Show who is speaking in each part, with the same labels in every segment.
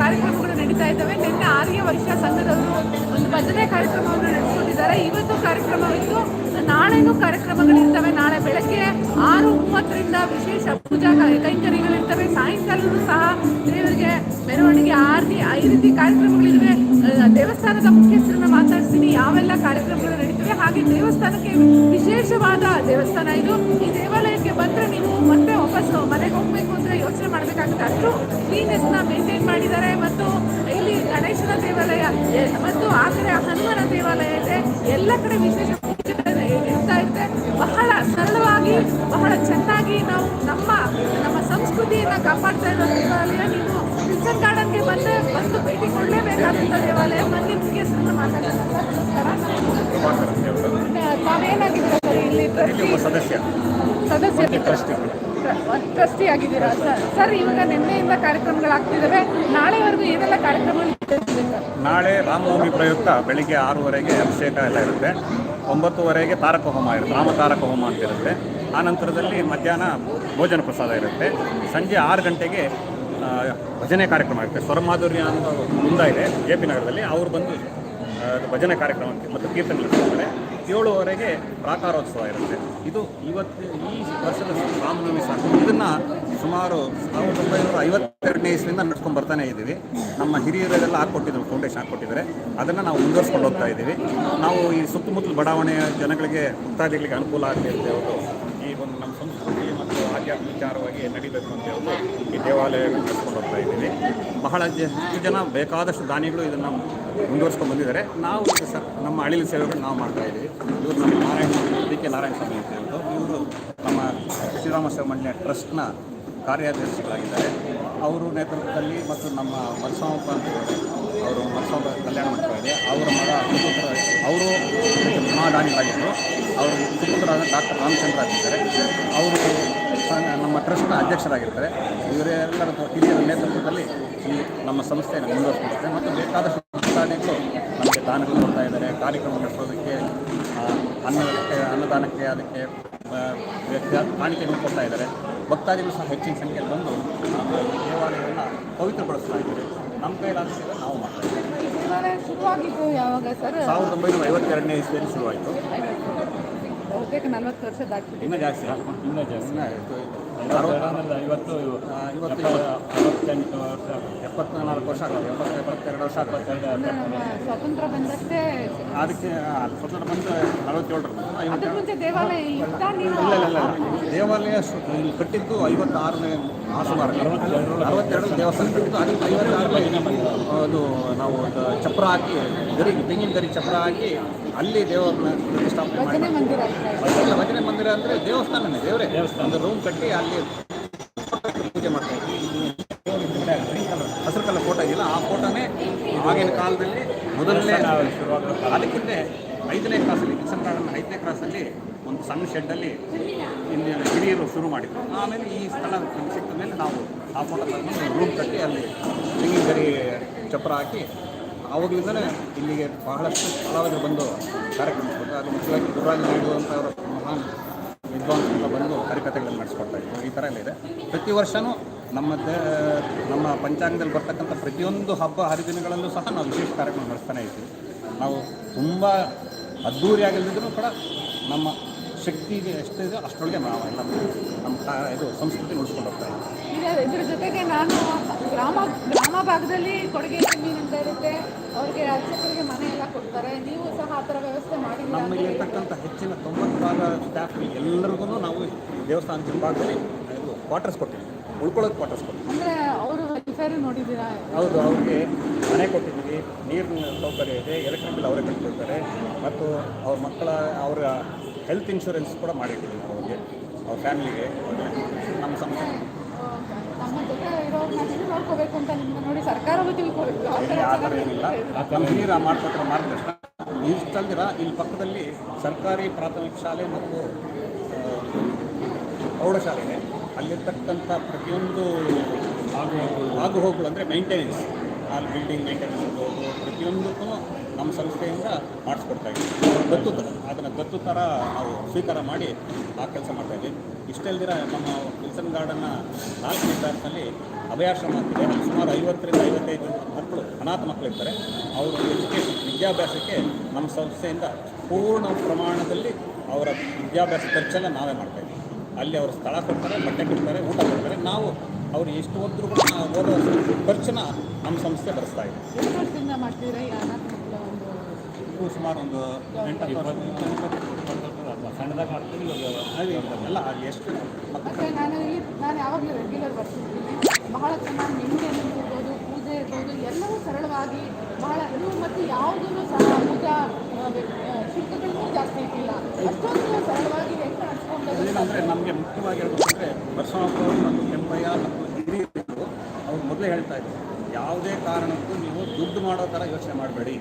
Speaker 1: ಕಾರ್ಯಕ್ರಮಗಳು ನಡೀತಾ ಇದ್ದಾವೆ. ನಿನ್ನೆ ಆರ್ಯ ವರ್ಷ ಸಂಘದವರು ಒಂದು ಭಜನೆ ಕಾರ್ಯಕ್ರಮವನ್ನು ನಡೆಸಿಕೊಂಡಿದ್ದಾರೆ. ಇವತ್ತು ಕಾರ್ಯಕ್ರಮವಿತ್ತು ನಾಳೆನೂ ಕಾರ್ಯಕ್ರಮಗಳಿರ್ತವೆ. ನಾಳೆ ಬೆಳಗ್ಗೆ ಆರು ಮೂವತ್ತರಿಂದ ವಿಶೇಷ ಪೂಜಾ ಕೈಂಕರ್ಯಗಳಿರ್ತವೆ. ಸಾಯಂಕಾಲವೂ ಸಹ ದೇವರಿಗೆ ಮೆರವಣಿಗೆ, ಆರತಿ ಈ ರೀತಿ ಕಾರ್ಯಕ್ರಮಗಳಿವೆ. ದೇವಸ್ಥಾನದ ಮುಖ್ಯಸ್ಥರನ್ನ ಮಾತಾಡ್ತೀನಿ ಯಾವೆಲ್ಲ ಕಾರ್ಯಕ್ರಮಗಳು ನಡೀತವೆ? ಹಾಗೆ ದೇವಸ್ಥಾನಕ್ಕೆ ವಿಶೇಷವಾದ ದೇವಸ್ಥಾನ ಇದು. ಈ ದೇವಾಲಯಕ್ಕೆ ಬಂದ್ರೆ ನೀವು ಮತ್ತೆ ವಾಪಸ್ ಮನೆಗೆ ಹೋಗ್ಬೇಕು ಅಂದ್ರೆ ಯೋಚನೆ ಮಾಡಬೇಕಾಗುತ್ತೆ. ಅಷ್ಟು ಕ್ಲೀನೆಸ್ನ ಮೇಂಟೈನ್ ಮಾಡಿದ್ದಾರೆ. ಮತ್ತು ಇಲ್ಲಿ ಗಣೇಶನ ದೇವಾಲಯ ಮತ್ತು ಆ ಕಡೆ ಹನುಮನ ದೇವಾಲಯ ಇದೆ. ಎಲ್ಲ ಕಡೆ ವಿಶೇಷ ಇರ್ತಾ ಇದೆ ಬಹಳ ಸರಳವಾಗಿ, ಬಹಳ ಚೆನ್ನಾಗಿ ನಾವು ನಮ್ಮ ನಮ್ಮ ಸಂಸ್ಕೃತಿಯನ್ನ ಕಾಪಾಡ್ತಾ ಇರೋ ದೇವಾಲಯ. ನೀವು ವಿಲ್ಸನ್ ಗಾರ್ಡನ್ಗೆ ಬಂದು ಬಂದು ಭೇಟಿ ಕೊಡಲೇಬೇಕಾದಂಥ ದೇವಾಲಯ. ಮುಖ್ಯಸ್ಥರನ್ನ ಮಾತಾಡೋಣ. ತಾವೇನಾಗಿದ್ದೀರಾ ಸರ್ ಇಲ್ಲಿ ಟ್ರಸ್ಟಿ
Speaker 2: ಸದಸ್ಯ.
Speaker 1: ಸದಸ್ಯ ಟ್ರಸ್ಟಿ ಆಗಿದ್ದೀರಾ ಸರ್? ಸರ್ ಇವಾಗ ನಿನ್ನೆಯಿಂದ ಕಾರ್ಯಕ್ರಮಗಳಾಗ್ತಿದ್ದಾವೆ ನಾಳೆವರೆಗೂ ಏನೆಲ್ಲ ಕಾರ್ಯಕ್ರಮಗಳು
Speaker 2: ನಾಳೆ ರಾಮನವಮಿ ಪ್ರಯುಕ್ತ ಬೆಳಿಗ್ಗೆ ಆರೂವರೆಗೆ ಅಭಿಷೇಕ ಎಲ್ಲ ಇರುತ್ತೆ. ಒಂಬತ್ತುವರೆಗೆ ತಾರಕ ಹೋಮ ಇರುತ್ತೆ. ರಾಮ ತಾರಕ ಹೋಮ ಅಂತ ಇರುತ್ತೆ. ಆ ನಂತರದಲ್ಲಿ ಮಧ್ಯಾಹ್ನ ಭೋಜನ ಪ್ರಸಾದ ಇರುತ್ತೆ. ಸಂಜೆ ಆರು ಗಂಟೆಗೆ ಭಜನೆ ಕಾರ್ಯಕ್ರಮ ಇರುತ್ತೆ ಸ್ವರಮಾಧುರ್ಯ ಅಂತ ಮುಂದ ಇದೆ ಜೆ ಪಿ ನಗರದಲ್ಲಿ ಅವರು ಬಂದು ಭಜನೆ ಕಾರ್ಯಕ್ರಮಕ್ಕೆ ಮತ್ತು ಕೀರ್ತನೆ ನಡೆಸ್ತಾರೆ ಏಳುವರೆಗೆ ಪ್ರಾಕಾರೋತ್ಸವ ಇರುತ್ತೆ. ಇದು ಇವತ್ತು ಈ ವರ್ಷದ ರಾಮನವಮಿ ಸಾಕು. ಇದನ್ನು ಸುಮಾರು ಸಾವಿರದ ಒಂಬೈನೂರ ಐವತ್ತೆರಡನೇ ಇಸ್ವಿಯಿಂದ ನಡ್ಸ್ಕೊಂಡು ಬರ್ತಾನೆ ಇದ್ದೀವಿ. ನಮ್ಮ ಹಿರಿಯರೆಲ್ಲ ಹಾಕ್ಕೊಟ್ಟಿದ್ರು, ಫೌಂಡೇಶನ್ ಹಾಕ್ಕೊಟ್ಟಿದ್ದಾರೆ. ಅದನ್ನು ನಾವು ಮುಂದುವರ್ಸ್ಕೊಂಡು ಹೋಗ್ತಾ ಇದ್ದೀವಿ. ನಾವು ಈ ಸುತ್ತಮುತ್ತಲು ಬಡಾವಣೆಯ ಜನಗಳಿಗೆ ಭಕ್ತಾದಿಗಳಿಗೆ ಅನುಕೂಲ ಆಗಲಿ ಅಂತ ಈ ಒಂದು ನಮ್ಮ ಆಧ್ಯಾತ್ಮಿಕ ವಿಚಾರವಾಗಿ ನಡಿಬೇಕು ಅಂತ ಹೇಳಿ ಈ ದೇವಾಲಯವನ್ನು ನಡೆಸ್ಕೊಂಡು ಹೋಗ್ತಾ ಇದ್ದೀವಿ ಬಹಳ ಜನ ಬೇಕಾದಷ್ಟು ದಾನಿಗಳು ಇದನ್ನು ಮುಂದುವರ್ಸ್ಕೊಂಡು ಬಂದಿದ್ದಾರೆ. ನಾವು ಸರ್, ನಮ್ಮ ಹಳ್ಳಿಲಿ ಸೇವೆಗಳು ನಾವು ಮಾಡ್ತಾ ಇದ್ದೀವಿ. ಇವರು ನಮ್ಮ ನಾರಾಯಣ ಡಿ ಕೆ ನಾರಾಯಣ ಸ್ವಾಮಿ ಅಂತ ಹೇಳ್ಬೋದು ಇವರು ನಮ್ಮ ಶ್ರೀರಾಮ ಸುಬ್ರಹ್ಮಣ್ಯ ಟ್ರಸ್ಟ್ನ ಕಾರ್ಯಾಧ್ಯಕ್ಷರಾಗಿದ್ದಾರೆ. ಅವರ ನೇತೃತ್ವದಲ್ಲಿ ಮತ್ತು ನಮ್ಮ ಮತ್ಸ್ವಾಮಪ್ಪ ಅಂತ ಅವರು ಮತ್ಸ್ವಾಮ ಕಲ್ಯಾಣ ಮಂಟಪ ಇದೆ ಅವರ ಮಗ ಅವರು ಮಹಾದಾನಿಗಳಾಗಿದ್ದರು. ಅವರು ಸುಪುತ್ರರಾದ ಡಾಕ್ಟರ್ ರಾಮಚಂದ್ರ ಆಗಿದ್ದಾರೆ. ಅವರು ನಮ್ಮ ಟ್ರಸ್ಟ್ನ ಅಧ್ಯಕ್ಷರಾಗಿರ್ತಾರೆ. ಇವರೆಲ್ಲರ ಹಿರಿಯರ ನೇತೃತ್ವದಲ್ಲಿ ಈ ನಮ್ಮ ಸಂಸ್ಥೆಯನ್ನು ಮುಂದುವರಿಸ್ಕೊಂಡಿದೆ ಮತ್ತು ಬೇಕಾದಷ್ಟು ಭಕ್ತಾದಿಗಳು ನಮಗೆ ದಾನಗಳು ಕೊಡ್ತಾ ಇದ್ದಾರೆ. ಕಾರ್ಯಕ್ರಮ ನಡೆಸೋದಕ್ಕೆ ಅನ್ನದಕ್ಕೆ ಅನ್ನಕ್ಕೆ ಅನ್ನದಾನಕ್ಕೆ ಅದಕ್ಕೆ ಕಾಣಿಕೆಗಳು ಕೊಡ್ತಾ ಇದ್ದಾರೆ. ಭಕ್ತಾದಿಗಳು ಸಹ ಹೆಚ್ಚಿನ ಸಂಖ್ಯೆಯಲ್ಲಿ ಬಂದು ನಮ್ಮ ದೇವಾಲಯವನ್ನು ಪವಿತ್ರಗೊಳಿಸ್ತಾ ಇದ್ದಾರೆ. ನಮ್ಮ ಕೈಲಾದ ನಾವು ಮಾಡ್ತಾ ಇದ್ದೀವಿ. ಸಾವಿರದ ಒಂಬೈನೂರ ಐವತ್ತೆರಡನೇ ಇಸ್ವಿಯಲ್ಲಿ ಶುರುವಾಯಿತು.
Speaker 1: ಬಹುತೇಕ ನಲವತ್ತು ವರ್ಷ ದಾಟ್ಬಿಟ್ಟು
Speaker 2: ಇನ್ನೂ ಜಾಸ್ತಿ
Speaker 3: ಇನ್ನೂ ಜಾಸ್ತಿ. ಐವತ್ತು
Speaker 2: ಇವತ್ತು
Speaker 3: ಅರವತ್ತೆಂಟು ವರ್ಷ
Speaker 2: ಎಪ್ಪತ್ನಾಲ್ಕು ವರ್ಷ ಆಗುತ್ತೆ ಎಪ್ಪತ್ತು ಎಪ್ಪತ್ತೆರಡು ವರ್ಷ ಆಗುತ್ತೆ.
Speaker 1: ಸ್ವಾತಂತ್ರ್ಯ ಬಂದಷ್ಟೇ
Speaker 2: ಅದಕ್ಕೆ ಸ್ವತಂತ್ರ ಬಂದು ನಲವತ್ತೇಳರ
Speaker 1: ದೇವಾಲಯ
Speaker 2: ಇಲ್ಲ ಇಲ್ಲ ಇಲ್ಲ ದೇವಾಲಯ ಕಟ್ಟಿದ್ದು ಐವತ್ತಾರನೇ ಆ ಸುಮಾರು ಅರವತ್ತೆರಡು ದೇವಸ್ಥಾನ ಕಟ್ಟಿದ್ದು ಅದಕ್ಕೆ ಐವತ್ತಾರನೇ ಅದು ನಾವು ಒಂದು ಚಪ್ರ ಹಾಕಿ ಗರಿ ತೆಂಗಿನ ಗರಿ ಚಪ್ರ ಹಾಕಿ ಅಲ್ಲಿ ದೇವರನ್ನ ಪ್ರತಿಷ್ಠಾಪನೆ ಮಾಡಿ.
Speaker 1: ಭಜನೆ ಮಂದಿರ ಅಂತ
Speaker 2: ಇಲ್ಲ ಭಜನೆ ಮಂದಿರ ಅಂದರೆ ದೇವಸ್ಥಾನನೇ ದೇವರೇ. ಒಂದು ರೂಮ್ ಕಟ್ಟಿ ಅಲ್ಲಿ ಪೂಜೆ ಮಾಡ್ತಾ ಇದ್ವಿ ಹಸಿರು ಕಲ್ಲ ಫೋಟೋ ಇದೆಯಲ್ಲ ಆ ಫೋಟೋನೇ ಆಗಿನ ಕಾಲದಲ್ಲಿ ಮೊದಲನೇ ಅದಕ್ಕಿಂತ ಐದನೇ ಕ್ರಾಸಲ್ಲಿ ಕಿಸನ್ ಗಾರ್ಡನ್ ಐದನೇ ಕ್ಲಾಸಲ್ಲಿ ಒಂದು ಸಣ್ಣ ಶೆಡ್ಡಲ್ಲಿ ಇಲ್ಲಿ ಹಿರಿಯರು ಶುರು ಮಾಡಿದ್ರು. ಆಮೇಲೆ ಈ ಸ್ಥಳ ಸಿಕ್ಕ ಮೇಲೆ ನಾವು ಆ ಫೋಟೋ ತಗೊಂಡು ರೂಮ್ ಕಟ್ಟಿ ಅಲ್ಲಿ ತೆಂಗಿನ ಗರಿ ಚಪ್ಪರ ಹಾಕಿ ಆವಾಗಲಿಂದಲೇ ಇಲ್ಲಿಗೆ ಬಹಳಷ್ಟು ಕಲಾವಿದರು ಬಂದು ಕಾರ್ಯಕ್ರಮ ಅದು ಮುಖ್ಯವಾಗಿ ಗುರುರಾಜ ನಾಯ್ಡು ಅಂತ ಅವರು ಮಹಾನ್ ವಿದ್ವಾಂಸರೆಲ್ಲ ಬಂದು ಕಾರ್ಯಕರ್ತೆಗಳನ್ನು ನಡೆಸ್ಕೊಡ್ತಾ ಇದ್ರು. ಈ ಥರ ಎಲ್ಲ ಇದೆ. ಪ್ರತಿ ವರ್ಷವೂ ನಮ್ಮ ನಮ್ಮ ಪಂಚಾಂಗದಲ್ಲಿ ಬರ್ತಕ್ಕಂಥ ಪ್ರತಿಯೊಂದು ಹಬ್ಬ ಹರಿದಿನಗಳಲ್ಲೂ ಸಹ ನಾವು ವಿಶೇಷ ಕಾರ್ಯಕ್ರಮ ನಡೆಸ್ತಾನೆ ಇದ್ದೀವಿ ನಾವು ತುಂಬ ಅದ್ಧೂರಿಯಾಗಿಲ್ಲದಿದ್ರೂ ಕೂಡ ನಮ್ಮ ಶಕ್ತಿಗೆ ಎಷ್ಟಿದೆ ನಾವು ಎಲ್ಲ ನಮ್ಮ ಇದು ಸಂಸ್ಕೃತಿ ಉಳಿಸ್ಕೊಂಡು ಹೋಗ್ತಾ ಇದ್ದೀವಿ.
Speaker 1: ಇದರ ಇದ್ರ ಜೊತೆಗೆ ನಾನು ಗ್ರಾಮ ಗ್ರಾಮ ಭಾಗದಲ್ಲಿ ಕೊಡುಗೆ ಜಮೀನು ಅಂತ ಇರುತ್ತೆ. ಅವ್ರಿಗೆ ಅರ್ಚಕರಿಗೆ ಮನೆ ಎಲ್ಲ ಕೊಡ್ತಾರೆ. ನೀವು ಸಹ ಆ ಥರ ವ್ಯವಸ್ಥೆ ಮಾಡಿ
Speaker 2: ನಮಗೆ ಇರ್ತಕ್ಕಂಥ ಹೆಚ್ಚಿನ ತೊಂಬತ್ತು ಭಾಗ ಸ್ಟಾಫ್ ಎಲ್ಲರಿಗೂ ನಾವು ದೇವಸ್ಥಾನದ ಭಾಗದಲ್ಲಿ ಇದು ಕ್ವಾರ್ಟರ್ಸ್ ಕೊಟ್ಟಿದ್ದೀವಿ. ಉಳ್ಕೊಳ್ಳೋದು ಕ್ವಾರ್ಟರ್ಸ್ ಕೊಟ್ಟಿದ್ದೀವಿ.
Speaker 1: ಅಂದರೆ ಅವರು ವೆಲ್ಫೇರ್ ನೋಡಿದ್ದೀರಾ?
Speaker 2: ಹೌದು ಅವ್ರಿಗೆ ಮನೆ ಕೊಟ್ಟಿದ್ದೀವಿ ನೀರಿನ ಸೌಕರ್ಯ ಇದೆ ಎಲೆಕ್ಟ್ರಿಕ್ ಬಿಲ್ ಅವರೇ ಕಟ್ಕೊಳ್ತಾರೆ ಮತ್ತು ಅವ್ರ ಮಕ್ಕಳ ಅವರ ಹೆಲ್ತ್ ಇನ್ಶೂರೆನ್ಸ್ ಕೂಡ ಮಾಡಿದ್ದೀವಿ ನಾವು ಅವ್ರಿಗೆ ಅವ್ರ ಫ್ಯಾಮಿಲಿಗೆ. ನಮ್ಮ ಸಂಸ್ಥೆ.
Speaker 1: ನಮ್ಮ ಜೊತೆ ಇರೋರ್ನ ಹೆಂಗ್ ನೋಡ್ಕೋಬೇಕು ಅಂತ ನಿಮ್ಗೆ ನೋಡಿ ಸರ್ಕಾರವೂ ತಿಳ್ಕೋಬೇಕು ಆ ಥರ
Speaker 2: ಆ ಥರ ಏನಿಲ್ಲ. ಕಂಪನಿರ ಮಾಡ್ಕೊಟ್ಟಿರೋ ಮಾರ್ಗದರ್ಶನ. ಇಷ್ಟಲ್ದಿರ ಇಲ್ಲಿ ಪಕ್ಕದಲ್ಲಿ ಸರ್ಕಾರಿ ಪ್ರಾಥಮಿಕ ಶಾಲೆ ಮತ್ತು ಆ, ಪ್ರೌಢಶಾಲೆ ಇದೆ. ಅಲ್ಲಿರ್ತಕ್ಕಂಥ ಪ್ರತಿಯೊಂದು ಆಗು ಹೋಗುಗಳು ಅಂದರೆ ಮೈಂಟೆನೆನ್ಸ್ ಅಲ್ಲಿ ಬಿಲ್ಡಿಂಗ್ ಮೈಂಟೆನೆನ್ಸ್ ಇರ್ಬೋದು ಪ್ರತಿಯೊಂದಕ್ಕೂ ನಮ್ಮ ಸಂಸ್ಥೆಯಿಂದ ಮಾಡಿಸ್ಕೊಡ್ತಾ ಇದ್ದೀವಿ. ದತ್ತು ಥರ ಅದನ್ನು ದತ್ತು ಥರ ನಾವು ಸ್ವೀಕಾರ ಮಾಡಿ ಆ ಕೆಲಸ ಮಾಡ್ತಾ ಇದ್ದೀವಿ. ಇಷ್ಟಲ್ದಿರ ನಮ್ಮ ವಿಲ್ಸನ್ ಗಾರ್ಡನ್ನ ನಾಲ್ಕನೇ ಕ್ಲಾಸ್ನಲ್ಲಿ ಅಭಯಾಶ್ರಮ ಅಂತಿದೆ ಸುಮಾರು ಐವತ್ತರಿಂದ ಐವತ್ತೈದು ಮಕ್ಕಳು, ಅನಾಥ ಮಕ್ಕಳು ಇರ್ತಾರೆ. ಅವರ ಎಜುಕೇಷನ್, ವಿದ್ಯಾಭ್ಯಾಸಕ್ಕೆ ನಮ್ಮ ಸಂಸ್ಥೆಯಿಂದ ಪೂರ್ಣ ಪ್ರಮಾಣದಲ್ಲಿ ಅವರ ವಿದ್ಯಾಭ್ಯಾಸ ಖರ್ಚೆಲ್ಲ ನಾವೇ ಮಾಡ್ತಾ ಇದ್ದೀವಿ. ಅಲ್ಲಿ ಅವರು ಸ್ಥಳ ಕೊಡ್ತಾರೆ, ಬಟ್ಟೆ ಕೊಡ್ತಾರೆ, ಊಟ ಕೊಡ್ತಾರೆ. ನಾವು ಅವ್ರು ಎಷ್ಟು ಓದಿದ್ರು ಕೂಡ ನಾವು ಓದೋ ಖರ್ಚನ್ನ ನಮ್ಮ ಸಂಸ್ಥೆ ಭರಿಸ್ತಾ ಇದೆ. ಸುಮಾರು ಒಂದು ಎಂಟು
Speaker 3: ಸಣ್ಣದಾಗಿ ಮಾಡ್ತೀವಿ
Speaker 2: ಎಲ್ಲ ಎಷ್ಟು?
Speaker 1: ನಾನು ನಾನು ಯಾವಾಗಲೂ ರೆಗ್ಯುಲರ್ ಬರ್ತಿದ್ದೀನಿ. ಬಹಳ ಚೆನ್ನಾಗಿ ನಿಮಗೆ ಇರ್ಬೋದು ಪೂಜೆ ಇರ್ಬೋದು ಎಲ್ಲವೂ ಸರಳವಾಗಿ ಬಹಳ ಇದು ಮತ್ತು ಯಾವುದೂ ಸಹ ಪೂಜಾ ಶುಲ್ಕಗಳನ್ನೂ ಜಾಸ್ತಿ ಇಟ್ಟಿಲ್ಲ. ಅಷ್ಟೊಂದು ಸರಳವಾಗಿ ಹೆಂಗೆ ನಡೆಸ್ಕೊಂಡು
Speaker 2: ನಮಗೆ ಮುಖ್ಯವಾಗಿ ಹೇಳ್ಬೇಕಂದ್ರೆ ಬಸವಪ್ಪ ಮತ್ತು ಕೆಂಪಯ್ಯ ಮತ್ತು ಹಿರಿಯರು ಅವ್ರು ಮೊದಲೇ ಹೇಳ್ತಾ ಇದ್ರು, ಯಾವುದೇ ಕಾರಣಕ್ಕೂ ನೀವು ದುಡ್ಡು ಮಾಡೋ ಥರ ಯೋಚನೆ ಮಾಡಬೇಡಿ.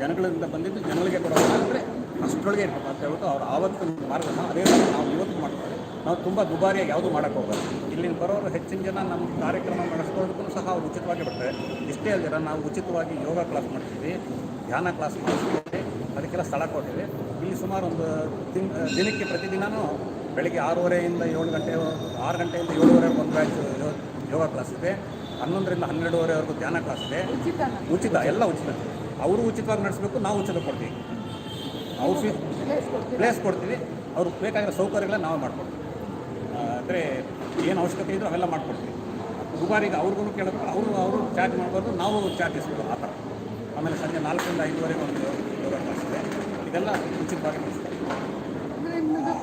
Speaker 2: ಜನಗಳಿಂದ ಬಂದಿದ್ದು ಜನಗಳಿಗೆ ಕೊಡೋದು ಅಂದರೆ ಅಷ್ಟರೊಳಗೆ ಇರಬೇಕು ಅಂತ ಹೇಳ್ಬಿಟ್ಟು ಅವ್ರು ಆವತ್ತು ಮಾರ್ಗನ ಅದೇ ಥರ ನಾವು ಇವತ್ತು ಮಾಡ್ತಾರೆ ನಾವು ತುಂಬ ದುಬಾರಿಯಾಗಿ ಯಾವುದು ಮಾಡೋಕ್ಕೆ ಹೋಗಲ್ಲ. ಇಲ್ಲಿಂದ ಬರೋರು ಹೆಚ್ಚಿನ ಜನ ನಮ್ಮ ಕಾರ್ಯಕ್ರಮ ನಡೆಸ್ಕೊಳ್ಳೋದಕ್ಕೂ ಸಹ ಅವ್ರು ಉಚಿತವಾಗಿ ಬರ್ತಾರೆ. ಇಷ್ಟೇ ಅಲ್ದಿರ ನಾವು ಉಚಿತವಾಗಿ ಯೋಗ ಕ್ಲಾಸ್ ಮಾಡ್ತೀವಿ, ಧ್ಯಾನ ಕ್ಲಾಸ್ ಮಾಡಿಸ್ತೀವಿ ಅದಕ್ಕೆಲ್ಲ ಸ್ಥಳ ಕೊಟ್ಟಿವೆ ಇಲ್ಲಿ ಸುಮಾರು ಒಂದು ದಿನಕ್ಕೆ ಪ್ರತಿದಿನವೂ ಬೆಳಿಗ್ಗೆ ಆರೂವರೆಯಿಂದ ಏಳು ಗಂಟೆ ಆರು ಗಂಟೆಯಿಂದ ಏಳುವರೆ ಒಂದು ಬ್ಯಾಚ್ ಯೋಗ ಕ್ಲಾಸ್ ಇದೆ. ಹನ್ನೊಂದರಿಂದ ಹನ್ನೆರಡುವರೆವರೆಗೂ ಧ್ಯಾನ ಕ್ಲಾಸ್ ಇದೆ. ಉಚಿತ. ಎಲ್ಲ ಉಚಿತ. ಅವರು ಉಚಿತವಾಗಿ ನಡೆಸಬೇಕು ನಾವು ಉಚಿತ ಕೊಡ್ತೀವಿ. ಅವ್ರು ಫೀಸ್
Speaker 1: ಪ್ಲೇಸ್
Speaker 2: ಕೊಡ್ತೀವಿ. ಅವ್ರಿಗೆ ಬೇಕಾಗಿರೋ ಸೌಕರ್ಯಗಳನ್ನ ನಾವು ಮಾಡಿಕೊಡ್ತೀವಿ. ಅಂದರೆ ಏನು ಅವಶ್ಯಕತೆ ಇದ್ದರೂ ಅವೆಲ್ಲ ಮಾಡಿಕೊಡ್ತೀವಿ. ದುಬಾರಿಗೆ ಅವ್ರಿಗೂ ಕೇಳಬೇಕು ಅವರು ಅವರು ಚಾರ್ಜ್ ಮಾಡಬಾರ್ದು ನಾವು ಚಾರ್ಜ್ ಇಸ್ಬೋದು ಆ ಥರ. ಆಮೇಲೆ ಸಂಜೆ ನಾಲ್ಕರಿಂದ ಐದುವರೆಗೆ ಒಂದು ಯೋಗ ಕ್ಲಾಸ್ ಇದೆ. ಇದೆಲ್ಲ ಉಚಿತವಾಗಿ
Speaker 1: ನಿಮ್ಮದು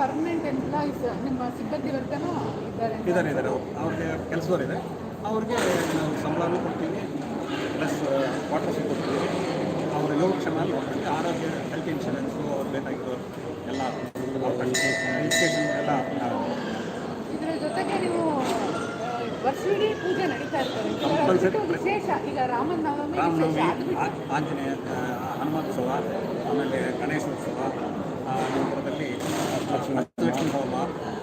Speaker 1: ಪರ್ಮನೆಂಟ್ ಎಂಪ್ಲಾಯೀಸ್ ನಿಮ್ಮ ಸಿಬ್ಬಂದಿ ವರ್ಗನೂ ಇದ್ದಾರೆ
Speaker 2: ಇದ್ದಾರೆ ಇದ್ದಾರೆ. ಅವ್ರು. ಅವ್ರಿಗೆ ಕೆಲಸದವ್ರು ಇದೆ ಅವ್ರಿಗೆ ನಾವು ಸಂಬಳನೂ ಕೊಡ್ತೀವಿ ಪ್ಲಸ್ ವಾಟರ್ ಕೊಡ್ತೀವಿ. ಅವರ ಯೋಗಕ್ಷೇಮ ನೋಡ್ತೀವಿ ಆರೋಗ್ಯ ಹೆಲ್ತ್ ಇನ್ಶೂರೆನ್ಸು ಅವ್ರು ಬೇಕಾಗಿರೋ ಎಲ್ಲ ಎಜುಕೇಷನ್ ಎಲ್ಲ
Speaker 1: ಇದರ ಜೊತೆಗೆ ನೀವು ವರ್ಷವಿಡೀ ಪೂಜೆ ನಡೀತಾ ಇರ್ತಾರೆ ವಿಶೇಷ ಈಗ ರಾಮನ ನವಮಿ
Speaker 2: ಆಂಜನೇಯ ಹನುಮೋತ್ಸವ ಆಮೇಲೆ ಗಣೇಶೋತ್ಸವ ಆ, ನಂತರದಲ್ಲಿ ಲಕ್ಷ್ಮೀ ಹೋಮ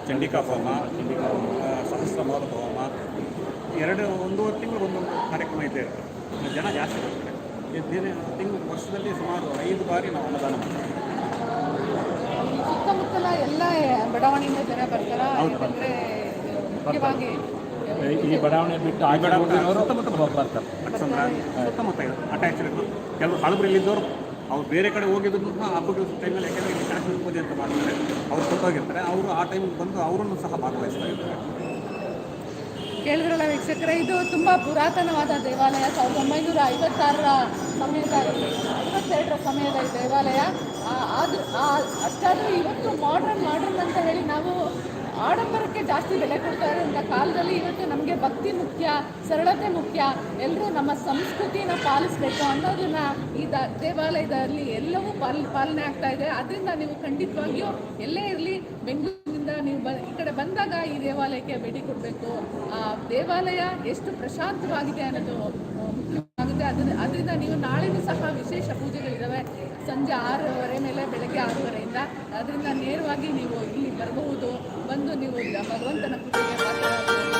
Speaker 2: ಚಂಡಿಕಾ ಹೋಮ ಸಹಸ್ರ ಹೋಮ. ಎರಡು ಒಂದೂವರೆ ತಿಂಗಳು ಒಂದೊಂದು ಕಾರ್ಯಕ್ರಮ ಇದ್ದೇ ಇರುತ್ತೆ. ಜನ ಜಾಸ್ತಿ ಬರ್ತಾರೆ. ದಿನ ತಿಂಗಳು ವರ್ಷದಲ್ಲಿ ಸುಮಾರು ಐದು ಬಾರಿ ನಾವು ಅನುದಾನ ಮಾಡ್ತೀವಿ.
Speaker 1: ಸುತ್ತಮುತ್ತಲ ಎಲ್ಲ ಬಡಾವಣೆಯಿಂದ ಜನ ಬರ್ತಾರ? ಮುಖ್ಯವಾಗಿ
Speaker 3: ಈ ಬಡಾವಣೆ ಬಿಟ್ಟು
Speaker 2: ಆ
Speaker 3: ಬಡಾವಣೆ
Speaker 2: ಸುತ್ತಮುತ್ತ
Speaker 3: ಬರ್ತಾರೆ.
Speaker 2: ಸುತ್ತಮುತ್ತ ಅಟ್ಯಾಚ್ ಕೆಲವರು ಹಳಬರಿಲ್ಲಿದ್ದವರು ಅವ್ರು ಬೇರೆ ಕಡೆ ಹೋಗಿದ್ರು ಹಬ್ಬದ ಟೈಮಲ್ಲಿ ಯಾಕೆಂದರೆ ಇಲ್ಲಿ ಶಾಸನ ಪೂಜೆ ಅಂತ ಮಾಡ್ತಾರೆ. ಅವ್ರು ಗೊತ್ತಾಗಿರ್ತಾರೆ. ಅವರು ಆ ಟೈಮಿಗೆ ಬಂದು ಅವರನ್ನು ಸಹ ಭಾಗವಹಿಸ್ತಾ ಇದ್ದಾರೆ
Speaker 1: ಕೇಳಿದ್ರಲ್ಲ ವೀಕ್ಷಕರೇ, ಇದು ತುಂಬ ಪುರಾತನವಾದ ದೇವಾಲಯ. ಸಾವಿರದ ಒಂಬೈನೂರ ಐವತ್ತಾರರ ಸಮಯದ, ಐವತ್ತೆರಡರ ಸಮಯದ ಈ ದೇವಾಲಯ. ಆ- ಅಷ್ಟಾದ್ರೂ ಇವತ್ತು ಮಾಡ್ರನ್ ಮಾಡ್ರನ್ ಅಂತ ಹೇಳಿ ನಾವು ಆಡಂಬರಕ್ಕೆ ಜಾಸ್ತಿ ಬೆಲೆ ಕೊಡ್ತಾ ಇರೋಂಥ ಕಾಲದಲ್ಲಿ ಇವತ್ತು ನಮಗೆ ಭಕ್ತಿ ಮುಖ್ಯ, ಸರಳತೆ ಮುಖ್ಯ ಎಲ್ಲರೂ ನಮ್ಮ ಸಂಸ್ಕೃತಿನ ಪಾಲಿಸಬೇಕು ಅನ್ನೋದನ್ನ ಈ ದೇವಾಲಯದಲ್ಲಿ ಎಲ್ಲವೂ ಪಾಲ್, ಪಾಲನೆ ಆಗ್ತಾ ಇದೆ. ಅದರಿಂದ ನೀವು ಖಂಡಿತವಾಗಿಯೂ ಎಲ್ಲೇ ಇರಲಿ ಬೆಂಗಳೂರಿನಿಂದ ನೀವು ಬ, ಈ ಕಡೆ ಬಂದಾಗ ಈ ದೇವಾಲಯಕ್ಕೆ ಭೇಟಿ ಕೊಡಬೇಕು. ಆ ದೇವಾಲಯ ಎಷ್ಟು ಪ್ರಶಾಂತವಾಗಿದೆ ಅನ್ನೋದು ಅದನ್ನ ಅದರಿಂದ ನೀವು ನಾಳೆನೂ ಸಹ ವಿಶೇಷ ಪೂಜೆಗಳಿದ್ದಾವೆ ಸಂಜೆ ಆರೂವರೆ ಮೇಲೆ ಬೆಳಗ್ಗೆ ಆರೂವರೆಯಿಂದ ಅದರಿಂದ ನೇರವಾಗಿ ನೀವು ಇಲ್ಲಿ ಬರಬಹುದು ಬಂದು ನೀವು ಭಗವಂತನ ಪೂಜೆಗೆ ಪಾತ್ರರಾಗಬೇಕು